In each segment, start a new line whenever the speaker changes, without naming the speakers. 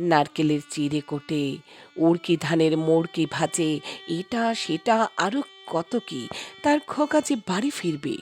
নারকেলের চিড়ে কোটে, উড়কি ধানের মোড়কি ভাজে, এটা সেটা আরও কত কি, তার খোকা যে বাড়ি ফিরবে।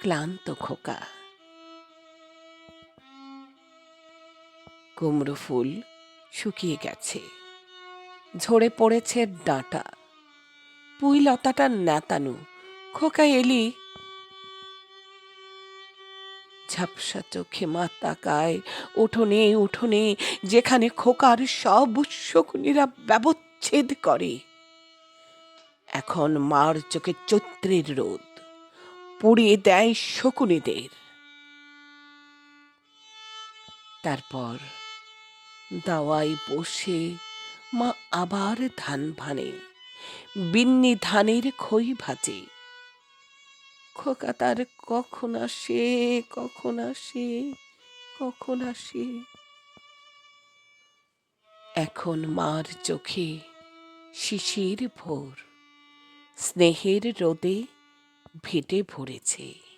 ক্লান্ত খোকা। কুমড়ো ফুল শুকিয়ে গেছে। ঝরে পড়েছে ডাঁটা। পুই লতাটা নেতানু। খোকা এলি ঝাপসা চোখে মা তাকায়। উঠোনে উঠোনে, যেখানে খোকার সব শকুনিরা ব্যবচ্ছেদ করে। এখন মার চোখে চৈত্রের রোদ। পুড়িয়ে দেয় শকুনিদের। তারপর দাওয়ায় বসে মা আবার ধান ভানে। বিন্নি ধানের খই ভাজে। খোকা তার কখন আসে কখন আসে কখন আসে? এখন মার চোখে শিশির ভোর, স্নেহের রোদে ভেটে ভরেছে।